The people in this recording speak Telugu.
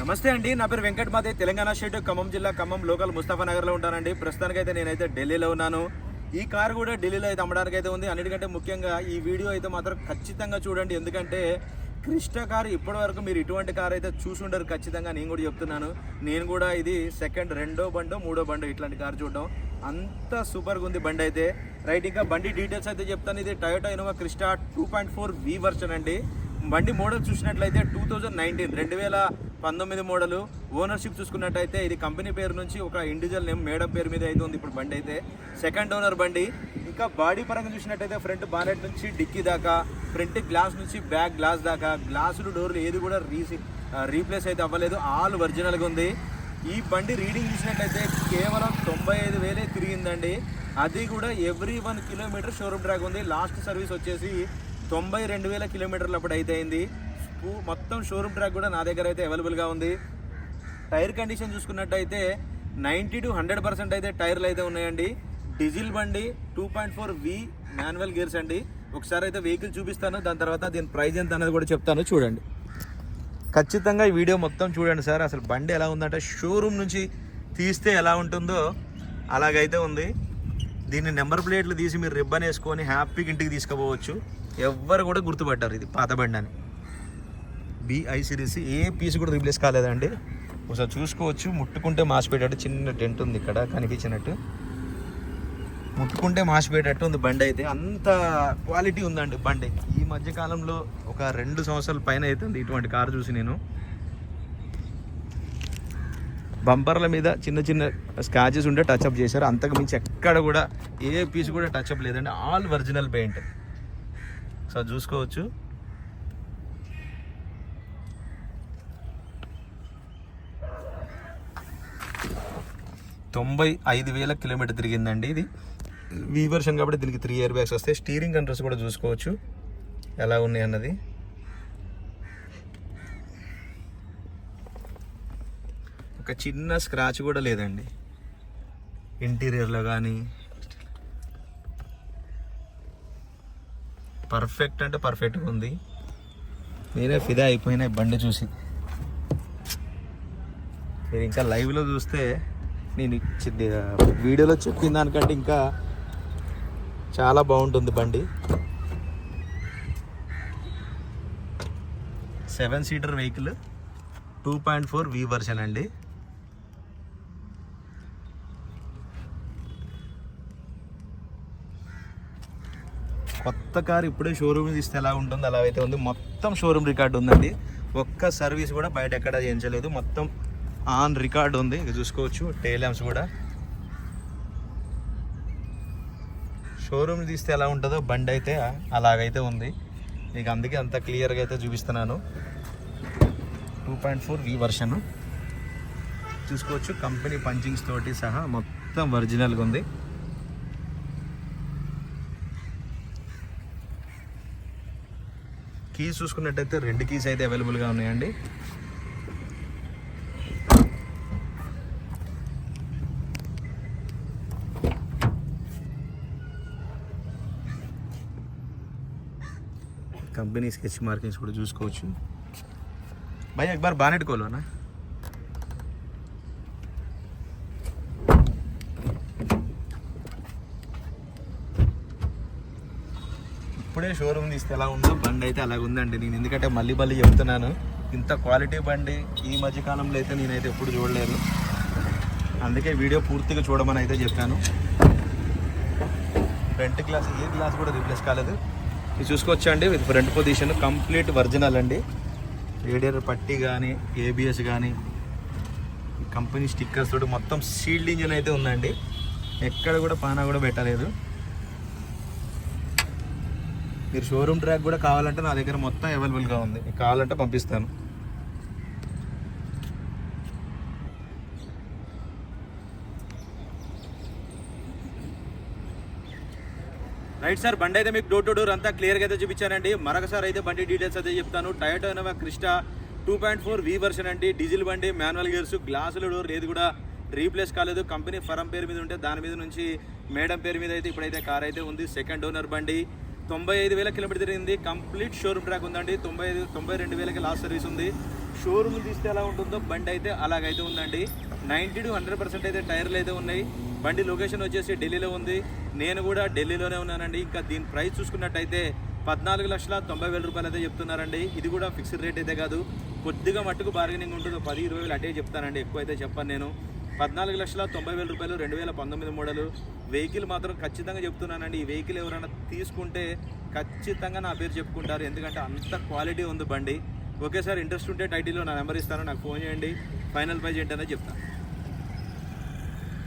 నమస్తే అండి నా పేరు వెంకట్ మాదే. తెలంగాణ స్టేట్ ఖమ్మం జిల్లా ఖమ్మం లోకల్ ముస్తాఫా నగర్లో ఉంటానండి. ప్రస్తుతానికైతే నేనైతే ఢిల్లీలో ఉన్నాను. ఈ కారు కూడా ఢిల్లీలో అయితే అమ్మడానికి అయితే ఉంది. అన్నిటికంటే ముఖ్యంగా ఈ వీడియో అయితే మాత్రం ఖచ్చితంగా చూడండి. ఎందుకంటే క్రిస్టా కారు ఇప్పటి వరకు మీరు ఇటువంటి కారు అయితే చూసి ఉండరు ఖచ్చితంగా. నేను కూడా చెప్తున్నాను. నేను కూడా ఇది సెకండ్ రెండో బండో మూడో బండో ఇట్లాంటి కారు చూడడం. అంత సూపర్గా ఉంది బండి అయితే. రైట్ ఇంకా బండి డీటెయిల్స్ అయితే చెప్తాను. ఇది Toyota Innova Crysta two point four V version అండి. బండి మోడల్ చూసినట్లయితే టూ థౌజండ్ నైన్టీన్ రెండు వేల పంతొమ్మిది మోడలు. ఓనర్షిప్ చూసుకున్నట్టయితే ఇది కంపెనీ పేరు నుంచి ఒక ఇండివిజువల్ నేమ్ మేడం పేరు మీద అయితే ఉంది ఇప్పుడు బండి అయితే. సెకండ్ ఓనర్ బండి. ఇంకా బాడీ పరంగా చూసినట్టయితే ఫ్రంట్ బానెట్ నుంచి డిక్కీ దాకా ఫ్రంట్ గ్లాస్ నుంచి బ్యాక్ గ్లాస్ దాకా గ్లాసులు డోర్లు ఏది కూడా రీసి రీప్లేస్ అయితే అవ్వలేదు. ఆల్ ఒరిజినల్గా ఉంది. ఈ బండి రీడింగ్ చూసినట్లయితే కేవలం తొంభై ఐదు వేలే తిరిగిందండి. అది కూడా every one kilometre showroom track ఉంది. లాస్ట్ సర్వీస్ వచ్చేసి తొంభై రెండు వేల కిలోమీటర్లు అప్పుడు అయితే అయింది. మొత్తం షోరూమ్ ట్రాక్ కూడా నా దగ్గర అయితే అవైలబుల్గా ఉంది. టైర్ కండిషన్ చూసుకున్నట్టయితే నైంటీ టు హండ్రెడ్ పర్సెంట్ అయితే టైర్లు అయితే ఉన్నాయండి. డీజిల్ బండి two point four V manual gears అండి. ఒకసారి అయితే వెహికల్ చూపిస్తాను. దాని తర్వాత దీని ప్రైస్ ఎంత అనేది కూడా చెప్తాను. చూడండి. ఖచ్చితంగా ఈ వీడియో మొత్తం చూడండి సార్. అసలు బండి ఎలా ఉందంటే షోరూమ్ నుంచి తీస్తే ఎలా ఉంటుందో అలాగైతే ఉంది. దీన్ని నెంబర్ ప్లేట్లు తీసి మీరు రిబ్బన్ వేసుకొని హ్యాపీగా ఇంటికి తీసుకుపోవచ్చు. ఎవ్వరు కూడా గుర్తుపట్టారు ఇది పాత బండి అని. బిఐ సిరీస్ ఏ పీస్ కూడా రీప్లేస్ కాలేదండి. ఒకసారి చూసుకోవచ్చు. ముట్టుకుంటే మాసిపోయేటట్టు చిన్న టెంట్ ఉంది ఇక్కడ కనిపించినట్టు. ముట్టుకుంటే మాసిపోయేటట్టు ఉంది బండి అయితే. అంత క్వాలిటీ ఉందండి బండి. ఈ మధ్యకాలంలో ఒక రెండు సంవత్సరాల పైన అవుతుంది ఇటువంటి కారు చూసి నేను. బంపర్ల మీద చిన్న చిన్న స్క్రాచెస్ ఉంటే టచ్అప్ చేశారు. అంతకు మించి ఎక్కడ కూడా ఏ పీస్ కూడా టచ్అప్ లేదండి. ఆల్ ఒరిజినల్ పెయింట్ సో చూసుకోవచ్చు. తొంభై ఐదు వేల కిలోమీటర్ తిరిగిందండి ఇది. వీ వర్షన్ కాబట్టి దీనికి త్రీ ఇయర్ బ్యాగ్స్ వస్తాయి. స్టీరింగ్ కంట్రోల్స్ కూడా చూసుకోవచ్చు. ఎలా ఉన్నాయి అన్నది. ఒక చిన్న స్క్రాచ్ కూడా లేదండి. ఇంటీరియర్లో కానీ పర్ఫెక్ట్ అంటే పర్ఫెక్ట్గా ఉంది. నేనే ఫిదా అయిపోయినాయి బండి చూసి. మీరు ఇంకా లైవ్లో చూస్తే నేను ఇచ్చి- వీడియోలో చెప్పిన దానికంటే ఇంకా చాలా బాగుంటుంది బండి. Seven seater vehicle two point four V version అండి. కొత్త కార్ ఇప్పుడే షోరూమ్ తీస్తే ఎలా ఉంటుందో అలా అయితే ఉంది. మొత్తం షోరూమ్ రికార్డు ఉందండి. ఒక్క సర్వీస్ కూడా బయట ఎక్కడ చేయించలేదు. మొత్తం ఆన్ రికార్డ్ ఉంది. ఇక చూసుకోవచ్చు. టైలాంప్స్ కూడా. షోరూమ్ తీస్తే ఎలా ఉంటుందో బండి అయితే అలాగైతే ఉంది. మీకు అందుకే అంత క్లియర్గా అయితే చూపిస్తున్నాను. Two point four V version చూసుకోవచ్చు. కంపెనీ పంచింగ్స్ తోటి సహా మొత్తం ఒరిజినల్గా ఉంది. కీస్ చూసుకున్నట్టయితే రెండు కీస్ అయితే అవైలబుల్గా ఉన్నాయండి. కంపెనీ స్కెచ్ మార్కింగ్స్ కూడా చూసుకోవచ్చు. భయ్ అక్బార్ బానెట్ కోలోనా? ना ఇప్పుడే షోరూమ్ తీస్తే ఎలా ఉందో? బండి అయితే అలాగ ఉందండి. నేను ఎందుకంటే మళ్ళీ మళ్ళీ చెప్తున్నాను. ఇంత క్వాలిటీ బండి ఈ మధ్యకాలంలో అయితే నేనైతే ఎప్పుడు చూడలేదు. అందుకే వీడియో పూర్తిగా చూడమని అయితే చెప్పాను. ఫ్రంట్ గ్లాస్ ఏ గ్లాస్ కూడా రీప్లేస్ కాలేదు. ఇది చూసుకోవచ్చండి. With front position complete original అండి. రేడియర్ పట్టి కానీ ఏబిఎస్ కానీ కంపెనీ స్టిక్కర్స్ తోటి మొత్తం సీల్డ్ ఇంజిన్ అయితే ఉందండి. ఎక్కడ కూడా పానా కూడా పెట్టలేదు. మీరు షోరూమ్ ట్రాక్ కూడా కావాలంటే నా దగ్గర మొత్తం అవైలబుల్గా ఉంది. మీకు కావాలంటే పంపిస్తాను. రైట్ సార్ బండి అయితే మీకు డోర్ టు డోర్ అంతా క్లియర్గా అయితే చూపించానండి. మరొకసారి అయితే బండి డీటెయిల్స్ అయితే చెప్తాను. Toyota Crysta two point four V version అండి. డీజిల్ బండి మాన్యువల్ గేర్స్ గ్లాసుల డోర్ ఏది కూడా రీప్లేస్ కాలేదు. కంపెనీ ఫరం పేరు మీద ఉంటే దాని మీద నుంచి మేడం పేరు మీద అయితే ఇప్పుడైతే కార్ అయితే ఉంది. సెకండ్ ఓనర్ బండి. తొంభై ఐదు వేల కిలోమీటర్ తిరిగింది. కంప్లీట్ షోరూమ్ ట్రాక్ ఉందండి. తొంభై ఐదు తొంభై రెండు వేలకి లాస్ట్ సర్వీస్ ఉంది. షోరూమ్ తీస్తే ఎలా ఉంటుందో బండి అయితే అలాగైతే ఉందండి. నైంటీ టు హండ్రెడ్ పర్సెంట్ అయితే టైర్లు అయితే ఉన్నాయి. బండి లొకేషన్ వచ్చేసి ఢిల్లీలో ఉంది. నేను కూడా ఢిల్లీలోనే ఉన్నానండి. ఇంకా దీని ప్రైస్ చూసుకున్నట్టయితే పద్నాలుగు లక్షల తొంభై వేల రూపాయలు అయితే చెప్తున్నారండి. ఇది కూడా ఫిక్స్డ్ రేట్ అయితే కాదు. కొద్దిగా మట్టుకు బార్గెనింగ్ ఉంటుంది. పది ఇరవై వేలు అటే చెప్తానండి. ఎక్కువ అయితే చెప్పను నేను. పద్నాలుగు లక్షల తొంభై వేల రూపాయలు రెండు వేల పంతొమ్మిది మోడలు. వెహికల్ మాత్రం ఖచ్చితంగా చెప్తున్నానండి. ఈ వెహికల్ ఎవరైనా తీసుకుంటే ఖచ్చితంగా నా పేరు చెప్పుకుంటారు. ఎందుకంటే అంత క్వాలిటీ ఉంది బండి. ఓకే సార్ ఇంట్రెస్ట్ ఉంటే టైటిల్లో నా నెంబర్ ఇస్తాను. నాకు ఫోన్ చేయండి. ఫైనల్ ప్రైజ్ ఏంటనే చెప్తాను.